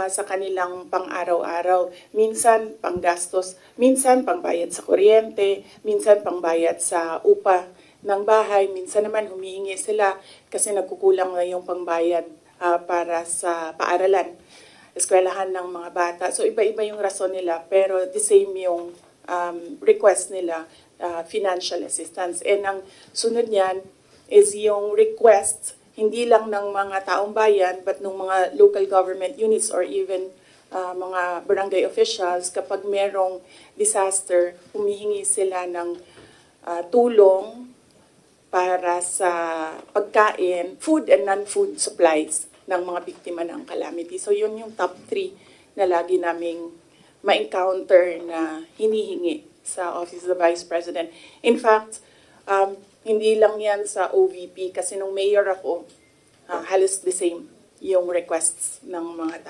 ah, sa kanilang pang-araw-araw. Minsan panggastos, minsan pangbayad sa kuryente, minsan pangbayad sa upa ng bahay, minsan naman humihingi sila kasi nagkukulang na yung pangbayad ah, para sa paaralan, eskwelahan ng mga bata. So iba-iba yung rason nila pero the same yung um, request nila, ah, financial assistance. And ang sunod niyan is yung request hindi lang ng mga taong bayan but ng mga local government units or even uh, mga barangay officials kapag merong disaster, humihingi sila ng uh, tulong para sa pagkain, food and non-food supplies ng mga biktima ng calamity. So yun yung top three na lagi naming ma-encounter na hinihingi sa Office of the Vice President. In fact, um, hindi lang yan sa OVP kasi nung mayor ako, ah, halos the same yung requests ng mga tao.